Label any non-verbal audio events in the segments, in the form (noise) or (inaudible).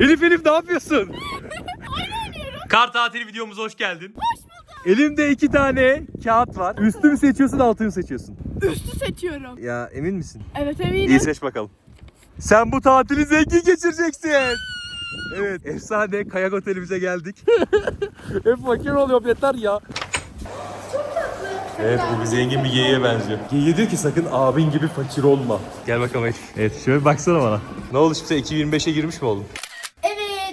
Elif Elif ne yapıyorsun? Kar tatili videomuza hoş geldin. Hoş bulduk. Elimde iki tane kağıt var. Üstü mü seçiyorsun altı mı seçiyorsun? Üstü seçiyorum. Ya emin misin? Evet eminim. İyi seç bakalım. Sen bu tatili zengin geçireceksin. Evet efsane kayak otelimize geldik. (laughs) Hep fakir oluyorum yeter ya. Evet bu bir zengin bir geyiğe benziyor. Geyiğe diyor ki sakın abin gibi fakir olma. Gel bakalım Elif. Evet şöyle baksana bana. Ne oldu şimdi sen 2025'e girmiş mi oldun?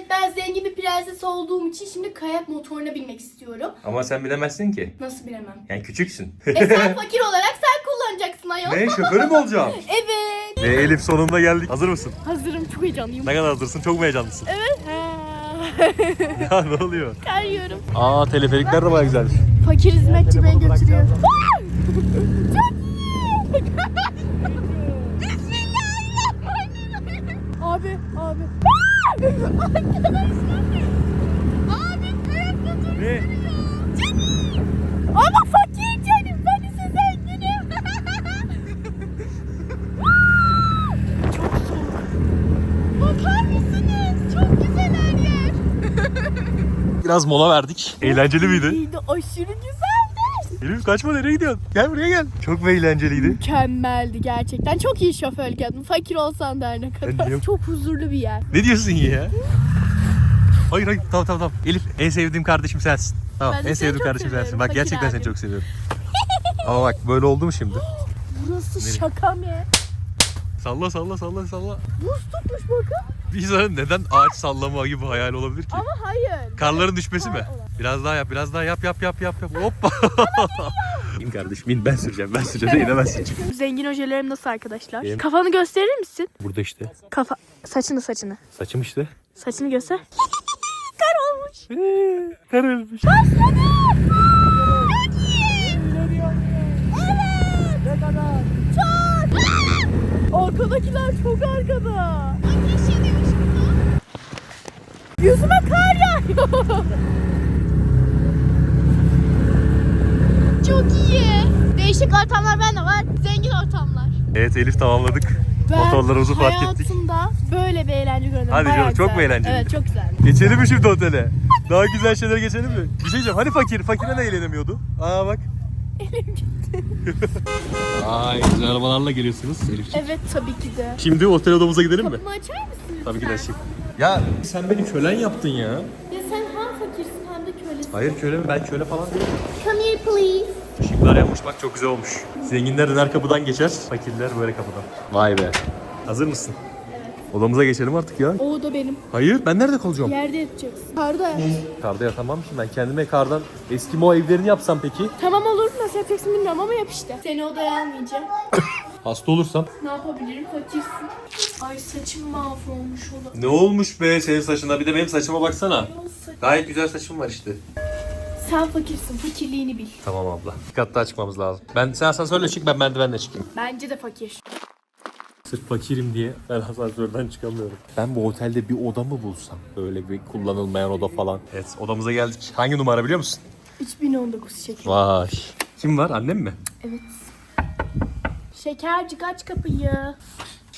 Evet ben zengin bir prenses olduğum için şimdi kayak motoruna binmek istiyorum. Ama sen bilemezsin ki. Nasıl bilemem. Yani küçüksün. E sen (laughs) fakir olarak sen kullanacaksın ayol. ne şoförü mü olacağım? (laughs) Evet. Ve Elif sonunda geldik. Hazır mısın? Hazırım çok heyecanlıyım. Ne kadar hazırsın? Çok mu heyecanlısın? Evet. (laughs) ya ne oluyor? Kayıyorum. Aa teleferikler de bayağı güzelmiş. Fakir hizmetçi beni götürüyor. abi, abi. Abi kayak motoru. Ne? Ama fakir canım ben ise zenginim. Çok soğuk. Bakar mısınız? Çok güzel her yer. Biraz mola verdik. Eğlenceli miydi? İyiydi, aşırı güzeldi. Elif kaçma nereye gidiyorsun? Gel buraya gel. Çok eğlenceliydi? Mükemmeldi gerçekten. Çok iyi şoförlük yaptın. Fakir olsan da her ne kadar. diyorum. Çok huzurlu bir yer. Ne diyorsun ya? Hayır hayır tamam tamam tamam. Elif en sevdiğim kardeşim sensin. Tamam Ben de en seni sevdiğim çok kardeşim sensin. seviyorum, Bak fakir gerçekten seni abim. çok seviyorum. Ama bak böyle oldu mu şimdi? (gasps) Burası Nereye? şaka mı? Salla salla salla salla. Buz tutmuş bakın. Bir insanın neden ağaç sallama gibi hayal olabilir ki? Ama hayır. Karların düşmesi mi? Olan. Biraz daha yap, biraz daha yap, yap, yap, yap, yap. Hoppa. (laughs) İn kardeşim, in. Ben süreceğim, ben süreceğim. Sen inemezsin çünkü. Zengin ojelerim nasıl arkadaşlar? Benim- Kafanı gösterir misin? Burada işte. Kafa saçını saçını. Saçım işte. Saçını göster. (laughs) Kar olmuş. Ee, Kar ölmüş. Ne kadar? Çok. Arkadakiler çok arkada. Yüzüme kar yağıyor. (laughs) Çok iyi. Değişik ortamlar bende var. Zengin ortamlar. Evet Elif tamamladık. Motorlarımızı park ettik. hayatımda böyle bir eğlence gördüm. Hadi Bayağı canım, çok mu güzeldi. eğlenceliydi? Evet çok güzeldi. Geçelim mi şimdi otele? Daha güzel şeyler geçelim mi? Bir şey diyeceğim. Hani fakir? Fakire de eğlenemiyordu. Aa bak. Gitti. (laughs) Ay güzel arabalarla geliyorsunuz Elifciğim. Evet tabii ki de. Şimdi otel odamıza gidelim mi? Kapımı açar mısın? Tabii ki de şimdi. Ya sen beni kölen yaptın ya. Ya sen hem fakirsin hem de kölesin. Hayır köle mi? Ben köle falan değilim. Come here please. Işıklar yapmış bak çok güzel olmuş. Zenginler döner kapıdan geçer, fakirler böyle kapıdan. Vay be. Hazır mısın? Odamıza geçelim artık ya. O da benim. Hayır ben nerede kalacağım? Yerde yatacaksın. Karda. Karda yatamam ki ben kendime kardan Eskimo evlerini yapsam peki? Tamam olur. Nasıl yapacaksın bilmiyorum ama yap işte. Seni odaya almayacağım. (coughs) Hasta olursam. Ne yapabilirim? Fakirsin. Ay saçım mahvolmuş olur. Ne olmuş be senin saçına bir de benim saçıma baksana. Gayet güzel saçım var işte. Sen fakirsin. Fakirliğini bil. Tamam abla. Dikkatli çıkmamız lazım. Ben sen asansörle çık ben merdivenle çıkayım. Bence de fakir. Sırf fakirim diye ben asansörden çıkamıyorum. Ben bu otelde bir oda mı bulsam? Böyle bir kullanılmayan oda falan. Evet odamıza geldik. Hangi numara biliyor musun? 3019 şeker. Vay. Kim var annem mi? Evet. Şekercik aç kapıyı.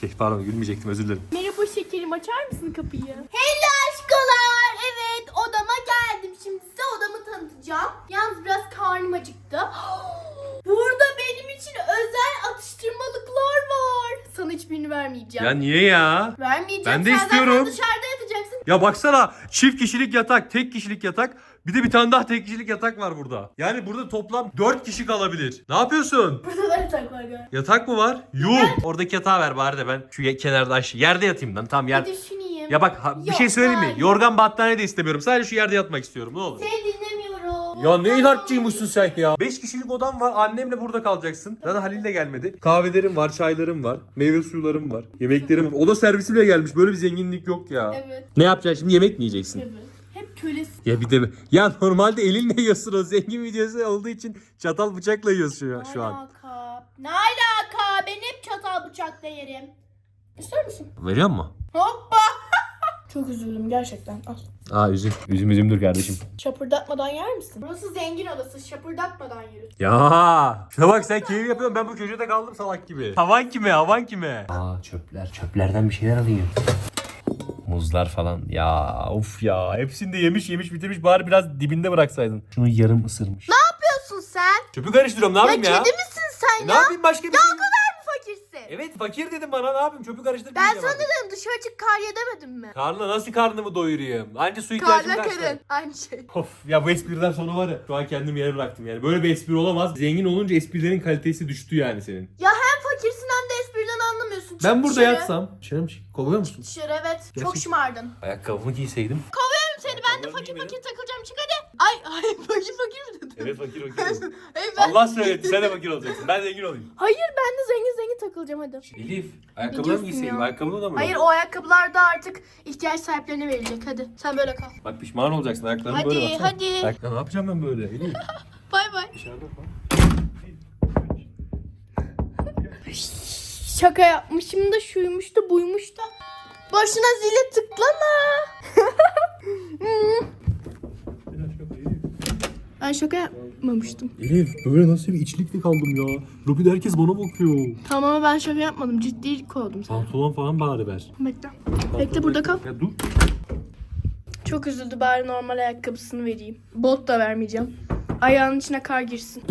Şey pardon gülmeyecektim özür dilerim. Merhaba şekerim açar mısın kapıyı? Hello aşkolar. Evet odama geldim. Şimdi size odamı tanıtacağım. Yalnız biraz karnım acıktı. (gasps) Burada benim için özel atıştırmalıklar var. Sana hiçbirini vermeyeceğim. Ya niye ya? Vermeyeceğim. Ben de Sen istiyorum. dışarıda yatacaksın. Ya baksana çift kişilik yatak, tek kişilik yatak. Bir de bir tane daha tek kişilik yatak var burada. Yani burada toplam 4 kişi kalabilir. Ne yapıyorsun? Burada da yatak var galiba. Yatak mı var? Yuh. Oradaki yatağı ver bari de ben şu ye- kenarda aşağı yerde yatayım lan. Tamam yer. Bir düşüneyim. Ya bak ha- bir Yok, şey söyleyeyim mi? hayır. Yorgan battaniye de istemiyorum. Sadece şu yerde yatmak istiyorum. Ne olur. Seni dinlemiyorum. Ya ne inatçıymışsın sen ya. 5 kişilik odam var. Annemle burada kalacaksın. Zaten Halil de gelmedi. Kahvelerim var, çaylarım var. Meyve suyularım var. Yemeklerim var. Oda servisi bile gelmiş. Böyle bir zenginlik yok ya. Evet. Ne yapacaksın şimdi? Yemek mi yiyeceksin? Evet. Hep kölesin. Ya bir de ya normalde elinle yiyorsun o zengin videosu olduğu için çatal bıçakla yiyorsun şu, şu an. alaka? Ne alaka? Ben hep çatal bıçakla yerim. İster misin? Veriyor mu? Hoppa. (laughs) Çok üzüldüm gerçekten. Al. Aa üzüm. Üzüm üzümdür kardeşim. Şapırdatmadan yer misin? Burası zengin odası. Şapırdatmadan yeriz. Ya şuna bak sen keyif yapıyorsun ben bu köşede kaldım salak gibi. Havan kime havan kime? Aa çöpler çöplerden bir şeyler alayım. Muzlar falan. Ya of ya. Hepsini de yemiş yemiş bitirmiş. Bari biraz dibinde bıraksaydın. Şunu yarım ısırmış. yapıyorsun sen? Çöpü karıştırıyorum ne Ya yapayım ya? kedi misin sen E, ne ya? yapayım başka bir şey? Fakirsin. Evet fakir dedim bana ne yapayım çöpü karıştırıp Ben sana dedim dışarı çık kar ye demedim mi? Karnla nasıl karnımı doyurayım? Anca su ihtiyacım Karla kaçtı. karın. Aynı şey. Of ya bu espriden sonra var ya şu an kendimi yere bıraktım yani. Böyle bir espri olamaz. Zengin olunca esprilerin kalitesi düştü yani senin. Ya hem fakirsin hem de espriden anlamıyorsun. Çık Ben burada dışarı. yatsam. Dışarı mı çık- Kovuyor musun? Dışarı evet. Çok Gerçek- şımardın. Ayakkabımı giyseydim. Kovuyorum seni ben de fakir giymedim. fakir takılacağım çık hadi. Ay ay (laughs) fakir fakir mi dedin? Evet fakir fakir. (laughs) Ay, ben... Allah söyletti sen de fakir olacaksın. Ben zengin olayım. Hayır ben de zengin zengin takılacağım hadi. Elif ayakkabılarımı diyorsun giyseydim. ya? Ayakkabını da mı? Hayır o ayakkabılar da artık ihtiyaç sahiplerine verilecek hadi. Sen böyle kal. Bak pişman olacaksın ayaklarım Hadi, böyle baksana. hadi. Ayak- Ya ne yapacağım ben böyle Elif? (laughs) Bay bay. Dışarıda bak. Şaka yapmışım da şuymuş da buymuş da. Boşuna zile tıklama. (laughs) ben şaka yapmamıştım. Elif böyle nasıl bir içlikte kaldım ya. Lobide herkes bana bakıyor. Tamam ama ben şaka yapmadım. Ciddi koydum sana. Pantolon falan bari ver. Bekle. Bekle burada kal. Ya dur. Çok üzüldü bari normal ayakkabısını vereyim. Bot da vermeyeceğim. Ayağının içine kar girsin.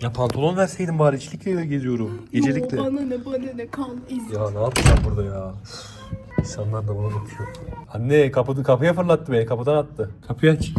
Ya pantolon verseydin bari içlikle geziyorum. Gecelikle. Yo, Bana ne bana ne kal iz. Ya ne yapacağım burada ya? İnsanlar da bana bakıyor. Anne kapı, kapıya fırlattı beni. Kapıdan attı. Kapıyı aç.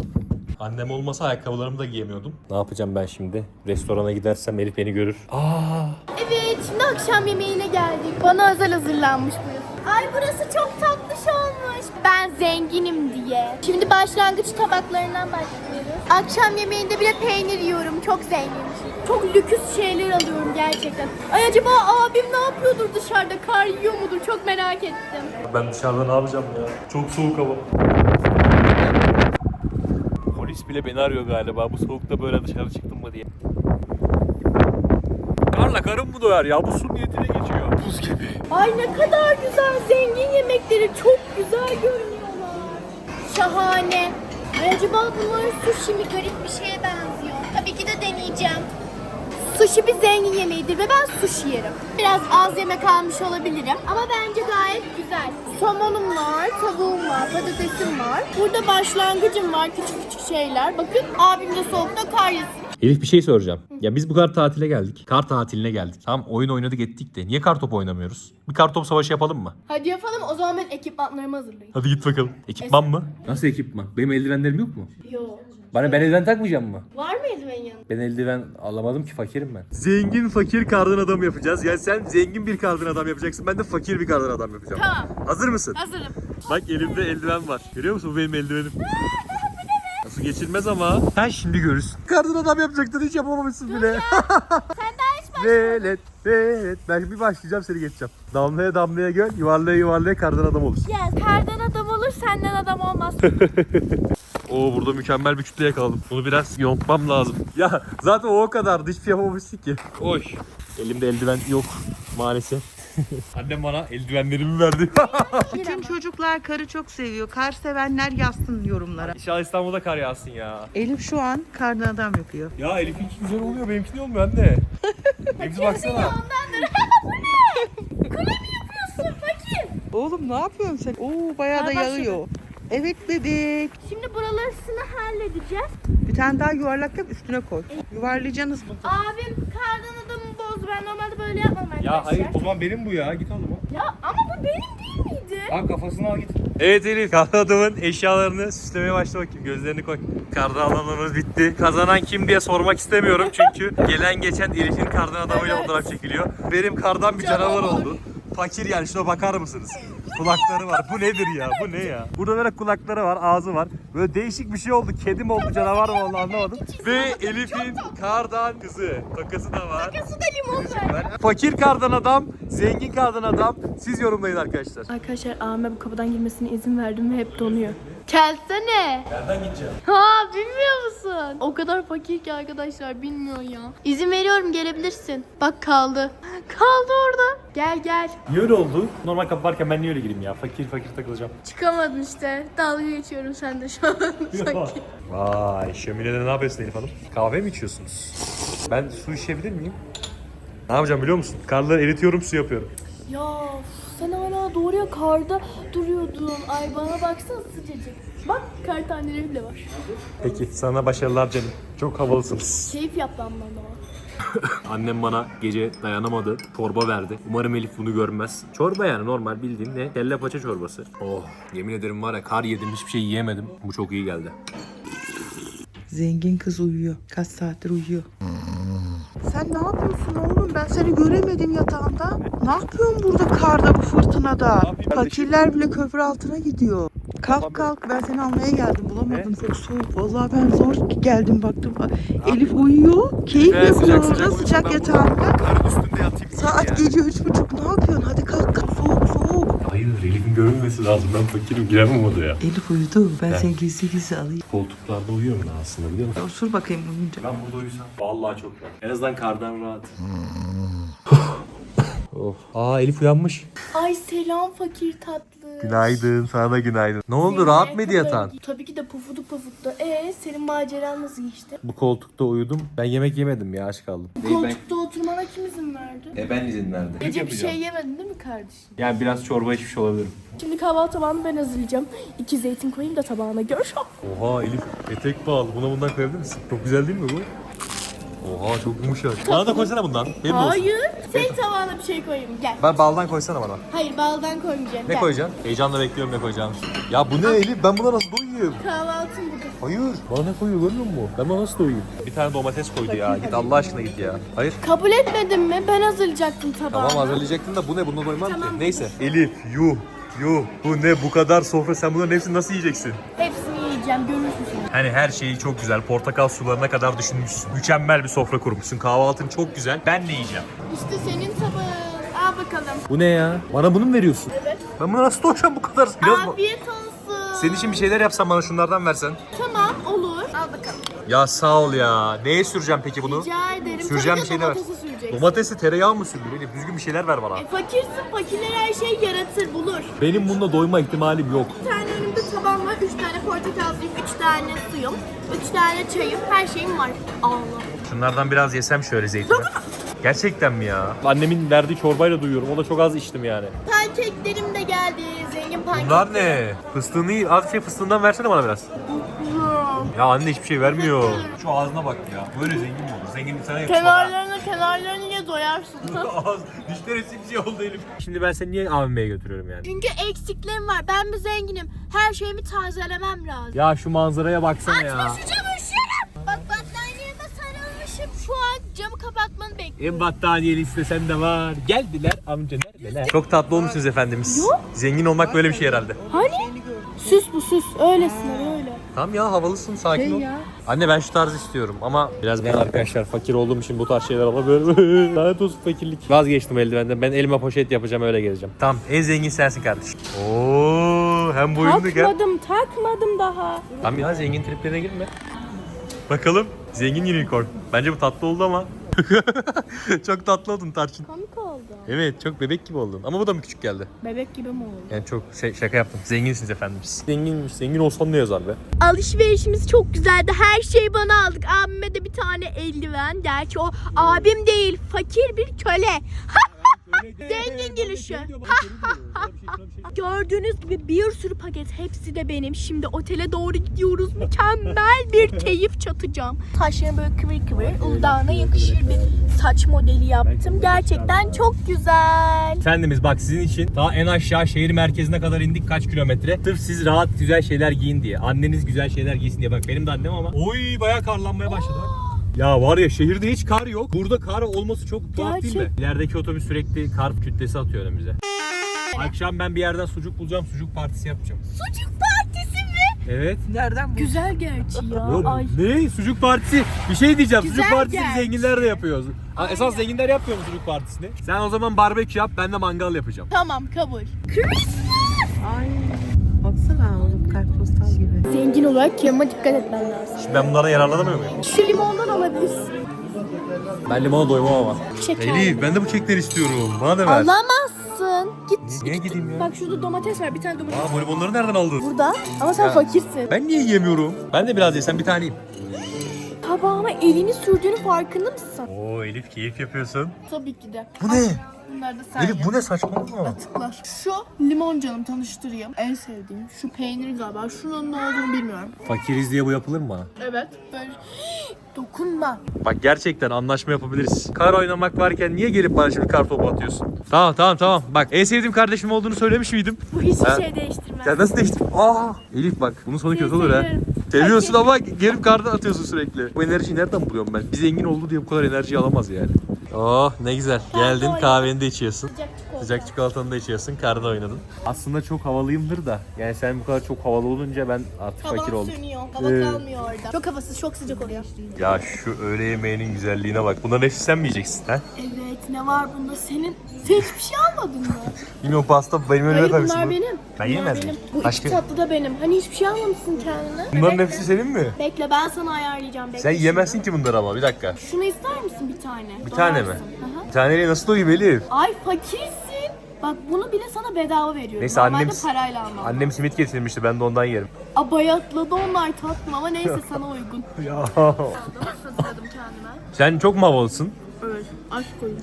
Annem olmasa ayakkabılarımı da giyemiyordum. Ne yapacağım ben şimdi? Restorana gidersem Elif beni görür. Aa! Evet şimdi akşam yemeğine geldik. Bana özel hazırlanmış burası. Ay burası çok tatlış olmuş. Ben zenginim diye. Şimdi başlangıç tabaklarından başlıyoruz. Akşam yemeğinde bile peynir yiyorum. Çok zenginim. Çok lüküs şeyler alıyorum gerçekten. Ay acaba abim ne yapıyordur dışarıda? Kar yiyor mudur? Çok merak ettim. Ben dışarıda ne yapacağım ya? Çok soğuk hava. Polis bile beni arıyor galiba. Bu soğukta böyle dışarı çıktım mı diye. Karla karın mı doyar ya? Bu su niyetine geçiyor. Buz gibi. Ay ne kadar güzel zengin yemekleri. Çok güzel görünüyorlar. Şahane. Acaba bunların sushi mi garip bir şeye benziyor. Tabii ki de deneyeceğim. Sushi bir zengin yemeğidir ve ben sushi yerim. Biraz az yemek almış olabilirim ama bence gayet güzel. Somonum var, tavuğum var, patatesim var. Burada başlangıcım var, küçük küçük şeyler. Bakın abim de soğukta kar yesin. Elif bir şey soracağım. Ya biz bu kadar tatile geldik. Kar tatiline geldik. Tamam oyun oynadık ettik de. Niye kar topu oynamıyoruz? Bir kar topu savaşı yapalım mı? Hadi yapalım o zaman ben ekipmanlarımı hazırlayayım. Hadi git bakalım. Ekipman mı? Nasıl ekipman? Benim eldivenlerim yok mu? Yok. Bana ben eldiven takmayacağım mı? Var mı eldiven yanında? Ben eldiven alamadım ki fakirim ben. Zengin fakir kardan adam yapacağız. Yani sen zengin bir kardan adam yapacaksın. Ben de fakir bir kardan adam yapacağım. Tamam. Hazır mısın? Hazırım. Bak elimde eldiven var. Görüyor musun? Bu benim eldivenim. Nasıl geçilmez ama. Sen şimdi görürsün. Kardan adam yapacaktın hiç yapamamışsın bile. (laughs) Sen daha hiç Velet, velet. Ben bir başlayacağım seni geçeceğim. Damlaya damlaya göl, yuvarlaya yuvarlaya kardan adam olursun. Ya kardan adam olur senden adam olmaz. (laughs) Oo burada mükemmel bir kütle yakaladım. Bunu biraz yontmam lazım. Ya zaten o o kadar hiçbir şey yapamamışsın ki. Oy. Elimde eldiven yok maalesef. (laughs) Annem bana eldivenlerimi verdi. (laughs) Bütün çocuklar karı çok seviyor. Kar sevenler yazsın yorumlara. İnşallah İstanbul'da kar yağsın ya. Elif şu an kardan adam yapıyor. Ya Elif'inki güzel oluyor benimki ne olmuyor anne? (laughs) Hepsi baksana. Oğlum ne yapıyorsun sen? Oo bayağı da yağıyor. Evet bebek. Şimdi buralarını halledeceğiz. Bir tane daha yuvarlak yap üstüne koy. Yuvarlayacaksınız bunu. Abim kardan. Böyle yapmam arkadaşlar. Ya hayır o zaman benim bu ya git al o Ya ama bu benim değil miydi? Al kafasını al git. Evet Elif adamın eşyalarını süslemeye başla bakayım. Gözlerini koy. Kardan adamlarımız bitti. Kazanan kim diye sormak istemiyorum (laughs) çünkü gelen geçen Elif'in kardan adamıyla Evet. fotoğraf çekiliyor. Benim kardan bir canavar oldu. Fakir yani şuna bakar mısınız? Kulakları var. Bu nedir ya? Bu ne ya? Burada böyle kulakları var, ağzı var. Böyle değişik bir şey oldu. Kedi mi oldu, canavar mı oldu anlamadım. Ve Elif'in kardan kızı. Takası da var. Nasıl da limon. Fakir kardan adam, zengin kardan adam. Siz yorumlayın arkadaşlar. Arkadaşlar abime bu kapıdan girmesine izin verdim ve hep donuyor. Gelsene. Nereden gideceğim? Ha bilmiyor musun? O kadar fakir ki arkadaşlar bilmiyor ya. İzin veriyorum gelebilirsin. Bak kaldı. (laughs) Kaldı orada. Gel gel. Niye öyle oldu? Normal kapı varken ben niye öyle gireyim ya? Fakir fakir takılacağım. Çıkamadın işte. Dalga geçiyorum sen de şu an. (laughs) Sanki. Vay şöminede ne yapıyorsun Elif Hanım? Kahve mi içiyorsunuz? Ben su içebilir miyim? Ne yapacağım biliyor musun? Karları eritiyorum su yapıyorum. ya Sen hala doğruya karda duruyordun. Ay bana baksana sıcacık. Bak kar taneleri bile var. Peki sana başarılar canım. Çok havalısınız. Keyif yap lan bana. Annem bana gece dayanamadı. Çorba verdi. Umarım Elif bunu görmez. Çorba yani normal bildiğin ne? Kelle paça çorbası. Oh yemin ederim var ya kar yedim hiçbir şey yiyemedim. Bu çok iyi geldi. Zengin kız uyuyor. Kaç saattir uyuyor. Sen ne yapıyorsun oğlum? Ben seni göremedim yatağında. Ne yapıyorsun burada karda bu fırtınada? Fakirler bile köprü altına gidiyor. Kalk kalk ben seni almaya geldim bulamadım çok soğuk. Vallahi ben zor geldim baktım. Elif uyuyor. Keyif yapıyor sıcak orada sıcak yatağında. Karın üstünde yatayım. Saat gece üç buçuk ne yapıyorsun? Hadi kalk kalk soğuk soğuk. Hayır Görünmesi lazım. Ben fakirim giremem odaya. Elif uyudu. Ben seni gizli gizli alayım. Koltuklarda uyuyorum ben aslında biliyor musun? Osur bakayım uyuyunca. Ben burada uyusam. Vallahi çok rahat. En azından kardan rahat. oh. Aa Elif uyanmış. Ay selam fakir tatlı. Günaydın. Sana da günaydın. Ne oldu? Rahat mıydı yatağın? Tabii ki de pufudu pufuttu. Ee senin maceran nasıl geçti? Bu koltukta uyudum. Ben yemek yemedim ya aç kaldım. Bu koltukta oturmana kim izin verdi? E ben izin verdim. Gece bir şey yemedin değil mi kardeşim? Yani biraz çorba içmiş olabilirim. Şimdi kahvaltı tabağını ben hazırlayacağım. İki zeytin koyayım da tabağına gör. Oha Elif etek bağlı. Buna bundan koyabilir misin? Çok güzel değil mi bu? Oha çok yumuşak. Bana da koysana bundan. Benim de olsun. Hayır. Senin tabağına bir şey koyayım. Gel. Ben baldan koysana bana. Hayır baldan koymayacağım. Ne Gel. koyacaksın? Heyecanla bekliyorum ne koyacağını. Ya bu ne Elif? Ben buna nasıl doyayım? Kahvaltım budur. Hayır. Bana ne koyuyor görmüyor musun? Ben buna nasıl doyayım? Bir tane domates koydu ya. Git Allah aşkına git ya. Hayır. Kabul etmedin mi? Ben hazırlayacaktım tabağını. Tamam hazırlayacaktın da bu ne? Bununla doymam Tamam. ki. Neyse. Elif yuh yuh. Bu ne? Bu kadar sofra. Sen bunların hepsini nasıl yiyeceksin? Hepsini yiyeceğim. Görürsün. Hani her şeyi çok güzel. Portakal sularına kadar düşünmüşsün. Mükemmel bir sofra kurmuşsun. Kahvaltın çok güzel. Ben ne yiyeceğim? İşte senin tabağın. Al bakalım. Bu ne ya? Bana bunu mu veriyorsun? Evet. Ben buna nasıl doyacağım bu kadar? Biraz mı? Afiyet olsun. Senin için bir şeyler yapsam bana şunlardan versen. Tamam olur. Al bakalım. Ya sağ ol ya. Neye süreceğim peki bunu? Rica ederim. Süreceğim Tabii bir ki şeyler ver. domatesi süreceksin. Domatesi tereyağı mı sürdü? Elif düzgün bir şeyler ver bana. E, fakirsin. Fakirler her şeyi yaratır, bulur. Benim bununla doyma ihtimalim yok. Bir tane önümde tabağım var. Üç tane portakal suyum, üç tane suyum, üç tane çayım. Her şeyim var. Allah. Şunlardan biraz yesem şöyle zeytini. Gerçekten mi ya? Annemin verdiği çorbayla duyuyorum. O da çok az içtim yani. Pankeklerim de geldi. Zengin pankek. Bunlar ne? Fıstığını az şey fıstığından versene bana biraz. Ya anne hiçbir şey vermiyor. Şu ağzına bak ya. Böyle zengin mi olur? Zengin sana yakışmaz. ha. Kenarlarını kenarlarını ye doyarsın. (laughs) Ağız, dişleri simsiye oldu Elif. Şimdi ben seni niye AVM'ye götürüyorum yani? Çünkü eksiklerim var. Ben bir zenginim. Her şeyimi tazelemem lazım. Ya şu manzaraya baksana ya. Açma şu camı üşüyorum. Bak battaniyeme sarılmışım. Şu an camı kapatmanı bekliyorum. En battaniyeli istesen de var. Geldiler amca neredeler? Çok tatlı olmuşsunuz efendimiz. Zengin olmak böyle bir şey herhalde. Hani? Süs bu süs. Öylesine öyle. Tamam ya havalısın sakin Şey ol. ya. Anne ben şu tarz istiyorum ama biraz ben arkadaşlar fakir olduğum için bu tarz şeyler alamıyorum. (laughs) Lanet olsun fakirlik. Vazgeçtim eldivenden. Ben elime poşet yapacağım öyle gezeceğim. Tamam en zengin sensin kardeşim. Oo hem boyunlu gel. Takmadım takmadım daha. Tamam ya zengin triplerine girme. Bakalım zengin unicorn. Bence bu tatlı oldu ama. (laughs) çok tatlı oldun Tarçın. Komik. Evet çok bebek gibi oldun. Ama bu da mı küçük geldi? Bebek gibi mi oldu? Yani çok şey, şaka yaptım. Zenginsiniz efendimiz. Zenginmiş. Zengin olsan ne yazar be? Alışverişimiz çok güzeldi. Her şeyi bana aldık. Abime de bir tane eldiven. Gerçi o abim değil. Fakir bir köle. Zengin gülüşü. Gördüğünüz gibi bir sürü paket. Hepsi de benim. Şimdi otele doğru gidiyoruz. Mükemmel bir (laughs) keyif çatacağım. Saçlarım böyle kıvır kıvır. Uludağ'ına yakışır bir saç modeli yaptım. Gerçekten çok güzel. Efendimiz bak sizin için daha en aşağı şehir merkezine kadar indik kaç kilometre. Sırf siz rahat güzel şeyler giyin diye. Anneniz güzel şeyler giysin diye. Bak benim de annem ama. Oy bayağı karlanmaya başladı. Ya var ya şehirde hiç kar yok. Burada kar olması çok tuhaf değil mi? Gerçek. İlerideki otobüs sürekli kar kütlesi atıyor önümüze. Akşam ben bir yerden sucuk bulacağım. Sucuk partisi yapacağım. Sucuk partisi mi? Evet. Nereden bu? Güzel gerçi ya. Yok, Ay. ne? Sucuk partisi. Bir şey diyeceğim. Güzel sucuk partisini gerçi. zenginler de yapıyor. Ha, esas zenginler yapmıyor mu sucuk partisini? Sen o zaman barbekü yap. Ben de mangal yapacağım. Tamam kabul. Christmas! Ay. Baksana kartpostal gibi. Zengin olarak yanıma dikkat etmen lazım. Şimdi ben bunlara yararlanamıyor muyum? Şu limondan alabilirsin. Ben limona doymam ama. Şeker. ben de bu kekleri istiyorum. Bana da Alamazsın. Git. Niye gideyim ya? Bak şurada domates var. Bir tane domates. Aa bu limonları nereden aldın? Burada. Ama sen Ya. fakirsin. Ben niye yiyemiyorum? Ben de biraz yesem bir tane yiyeyim. tabağıma elini sürdüğünün farkında mısın? Oo Elif keyif yapıyorsun. Tabii ki de. Bu ne? Bunları da sen ye. bu ne saçmalama? Atıklar. Şu limon canım tanıştırayım. En sevdiğim. Şu peynir galiba. Şunun ne olduğunu bilmiyorum. Fakiriz diye bu yapılır mı? Evet. Böyle (gasps) dokunma. Bak gerçekten anlaşma yapabiliriz. Kar oynamak varken niye gelip bana şimdi kar topu atıyorsun? Tamam tamam tamam. Bak en sevdiğim kardeşim olduğunu söylemiş miydim? Bu hiçbir Ha? şey değiştirmez. Sen nasıl değiştin? Aa! Elif bak bunun sonu kötü olur ha. seviyorum. Seviyorsun ama gelip kardan atıyorsun sürekli. Bu enerjiyi nereden buluyorum ben? Bir zengin oldu diye bu kadar enerjiyi alamaz yani. Oh ne güzel. Geldin kahveni de içiyorsun. Sıcak. Sıcak çikolatanı da içiyorsun. Karda oynadın. Aslında çok havalıyımdır da. Yani sen bu kadar çok havalı olunca ben artık fakir Havan oldum. sönüyor. Hava Ee. kalmıyor orada. Çok havasız, çok sıcak oluyor. Ya şu öğle yemeğinin güzelliğine bak. Bunların hepsi sen mi yiyeceksin ha? Evet, ne var bunda? Senin, sen hiçbir şey almadın mı? Bilmiyorum pasta benim önüme Hayır koymuşsun. bunlar bu. benim. Ben Bunlar yemez benim. miyim? Bu Başka- iki tatlı da benim. Hani hiçbir şey almamışsın kendine. Bunların Bekle. hepsi senin mi? Bekle ben sana ayarlayacağım. Bekle Sen şimdi. yemezsin ki bunları ama bir dakika. Şunu ister misin bir tane? Bir tane mi? Doyarsın. Hı. Bir taneyle nasıl doyayım Elif? Ay fakirsin. Bak bunu bile sana bedava veriyorum. Neyse, Normalde annem- parayla almam. Annem simit getirmişti ben de ondan yerim. Aa, bayatladı onlar tatlım ama neyse sana uygun. (laughs) Ya. Hazırladım kendime. Sen çok mu havalısın? Evet aşk koyun.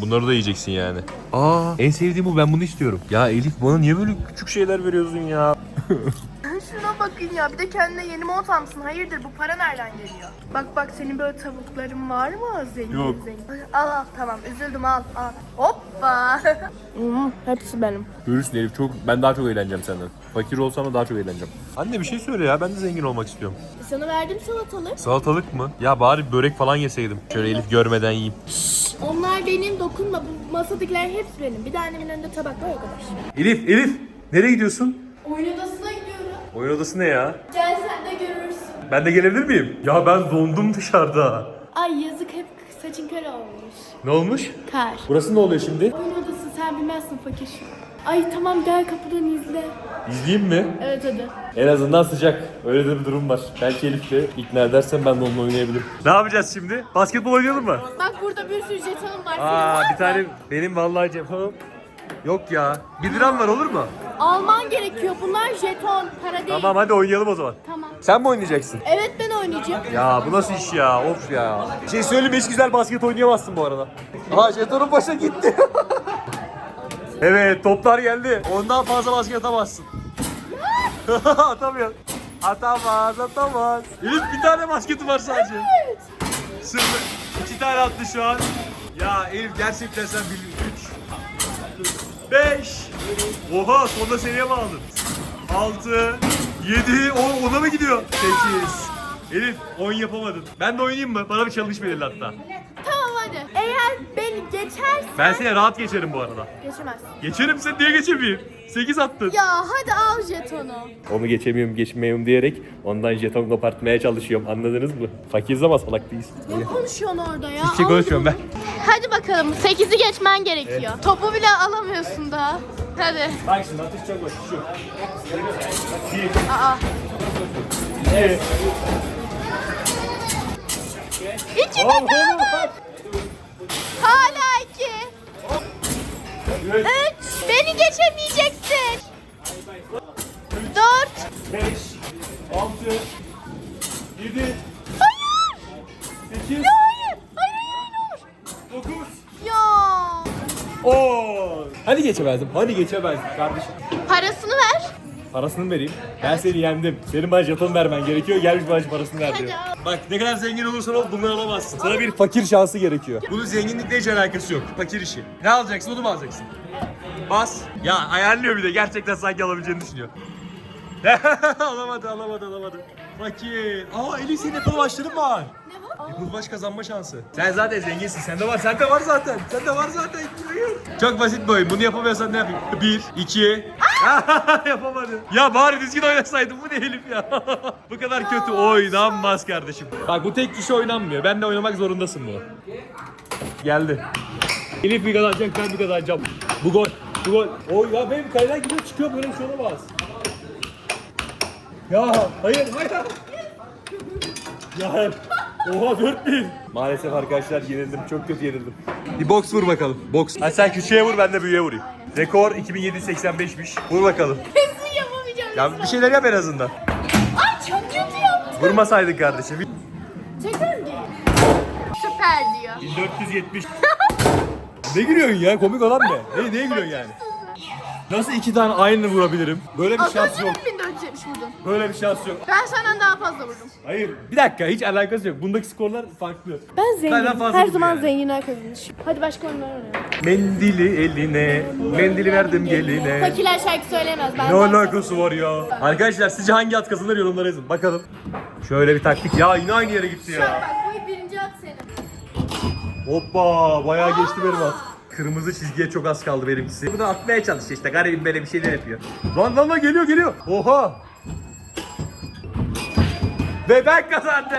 Bunları da yiyeceksin yani. Aa, en sevdiğim bu ben bunu istiyorum. Ya Elif bana niye böyle küçük şeyler veriyorsun ya? (laughs) Şuna bakın ya bir de kendine yeni mont almışsın. Hayırdır bu para nereden geliyor? Bak bak senin böyle tavukların var mı? Zengin Yok. zengin. Al al tamam üzüldüm al al. Hoppa. (laughs) hepsi benim. Görürsün Elif çok ben daha çok eğleneceğim senden. Fakir olsam da daha çok eğleneceğim. Anne bir şey söyle ya ben de zengin olmak istiyorum. Sana verdim salatalık. Salatalık mı? Ya bari börek falan yeseydim. Şöyle Elif görmeden yiyeyim. Onlar benim dokunma. Bu masadakiler hepsi benim. Bir de annemin önünde tabak var o kadar. Elif, Elif nereye gidiyorsun? Oyun odasına. Oyun odası ne ya? Gel sen de görürsün. Ben de gelebilir miyim? Ya ben dondum dışarıda. Ay yazık hep saçın kara olmuş. Ne olmuş? Kar. Burası ne oluyor şimdi? Oyun odası sen bilmezsin fakir. Ay tamam gel kapıdan izle. İzleyeyim mi? Evet hadi. En azından sıcak. Öyle de bir durum var. Belki Elif de ikna edersen ben de onunla oynayabilirim. Ne yapacağız şimdi? Basketbol oynayalım mı? Bak burada bir sürü jetonum var. Aa bir tane benim vallahi cebim. Yok ya. 1 liram var olur mu? Alman gerekiyor. Bunlar jeton, para değil. Tamam hadi oynayalım o zaman. Tamam. Sen mi oynayacaksın? Evet ben oynayacağım. Ya bu nasıl iş ya? Of ya. Bir şey söyleyeyim mi? hiç güzel basket oynayamazsın bu arada. Aha jetonun başa gitti. (laughs) evet toplar geldi. Ondan fazla basket atamazsın. (laughs) Atamıyor. Atamaz atamaz. Elif bir tane basketi var sadece. Sıfır. İki tane attı şu an. Ya Elif gerçekten sen bil. Üç. Beş. Oha sonunda seviye aldın? Altı. Yedi. O, ona mı gidiyor? Sekiz. Elif 10 yapamadın. Ben de oynayayım mı? Bana bir challenge belirle hatta. Eğer beni geçersen... Ben seni rahat geçerim bu arada. Geçemezsin. Geçerim sen diye geçemeyeyim. 8 attın. Ya hadi al jetonu. Onu geçemiyorum geçmiyorum diyerek ondan jeton kopartmaya çalışıyorum. Anladınız mı? Fakiriz ama salak değiliz. Ne konuşuyorsun orada ya? Hiçbir şey konuşmuyorum ben. Hadi bakalım 8'i geçmen gerekiyor. Topu bile alamıyorsun daha. Hadi. Bak şimdi atış çok basit şu. Aa. İki. İki de Oğlum, kaldı. Üç. Beni geçemeyeceksin. Dört. beş, altı, yedi, Hayır. sekiz, Ya hayır. Hayır hayır hayır. dokuz, Ya. on. Hani geçemezdim? Hani geçemezdim kardeşim. Parasını ver. Parasını vereyim? Ben seni yendim. Senin bana jeton vermen gerekiyor. Gelmiş bana parasını ver diyor. Bak ne kadar zengin olursan ol bunları alamazsın. Sana bir fakir şansı gerekiyor. Bunun zenginlikle hiç alakası yok. Fakir işi. Ne alacaksın onu mu alacaksın? Bas. Ya ayarlıyor bir de. Gerçekten sanki alabileceğini düşünüyor. (laughs) alamadı alamadı alamadı. Fakir. Aa Elif senin Apple başların var. Ne var? Apple baş kazanma şansı. Sen zaten zenginsin. Sende var. Sende var zaten. Sende var zaten. Hayır. Çok basit bir oyun. Bunu yapamıyorsan ne yapayım? Bir, iki. (laughs) Yapamadı. Ya bari düzgün oynasaydın. Bu ne Elif ya? (laughs) bu kadar kötü oynanmaz kardeşim. Bak bu tek kişi oynanmıyor. Ben de oynamak zorundasın bunu. Geldi. Elif bir kazanacak ben bir kazanacağım. Bu gol. Bu gol. Oy ya benim kaleden gidiyor çıkıyor böyle bir şey olamaz. Ya hayır hayır. Ya oha 4000. Maalesef arkadaşlar yenildim. Çok kötü yenildim. Bir boks vur bakalım. Boks. Hadi sen küçüğe vur ben de büyüğe vurayım. Rekor 2785'miş. Vur bakalım. (laughs) Kesin yapamayacağım. Ya bir şeyler yap en azından. Ay çok kötü yaptım. Vurmasaydın kardeşim. Tekrar süper diyor. 1470. (laughs) ne gülüyorsun ya? Komik olan ne? Ne, neye gülüyorsun yani? Nasıl iki tane aynı vurabilirim? Böyle bir Az şans önce yok. de 1470 vurdun. Böyle bir şans yok. Ben senden daha fazla vurdum. Hayır. Bir dakika hiç alakası yok. Bundaki skorlar farklı. Ben Benden zenginim. fazla Her zaman yani. zenginler kazanır. Hadi başka oyunlar oynayalım. Mendili eline, mendili verdim geline. Fakirler şarkı söyleyemez. Ben Ne alakası var ya? Arkadaşlar sizce hangi at kazanır yorumlara yazın. Bakalım. Şöyle bir taktik. Ya yine aynı yere gitti Şu an ya. bak bu birinci at senin. Hoppa bayağı geçti benim at. Kırmızı çizgiye çok az kaldı benimkisi. Bu da atmaya çalışıyor işte. Garibim böyle bir şeyler yapıyor. Lan lan lan geliyor geliyor. Oha. Ve ben kazandım.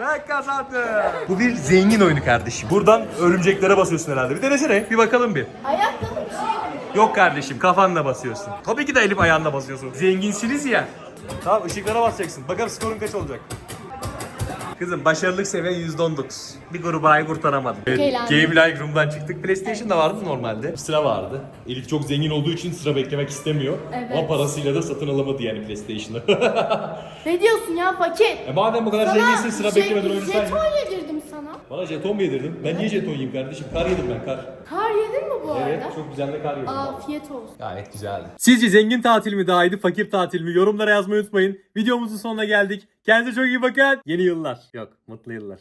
Ben kazandım. Bu bir zengin oyunu kardeşim. Buradan örümceklere basıyorsun herhalde. Bir denesene. Bir bakalım bir. Ayakta mı bir şey mi? Yok kardeşim kafanla basıyorsun. Tabii ki de elif ayağınla basıyorsun. Zenginsiniz ya. Tamam ışıklara basacaksın. Bakalım skorun kaç olacak. Kızım başarılık seviyen %19. Bir grubu ay kurtaramadım. Evet, eğlendim. Game Like Room'dan çıktık. PlayStation'da vardı normalde. Sıra vardı. Elif çok zengin olduğu için sıra beklemek istemiyor. Evet. Ama parasıyla da satın alamadı yani PlayStation'ı. Ne diyorsun ya fakir? e madem bu kadar zenginsin sıra şey, beklemeden oynasaydın. Jeton yedirdim sana. Bana jeton mu yedirdin? Ben niye jeton yiyeyim kardeşim? Kar yedim ben kar. Kar yedin mi bu arada? Evet çok güzel de kar yedim. Afiyet olsun. Gayet güzeldi. Sizce zengin tatil mi daha iyiydi, fakir tatil mi? Yorumlara yazmayı unutmayın. Videomuzun sonuna geldik. Kendinize çok iyi bakın. Yeni yıllar. Yok, mutlu yıllar.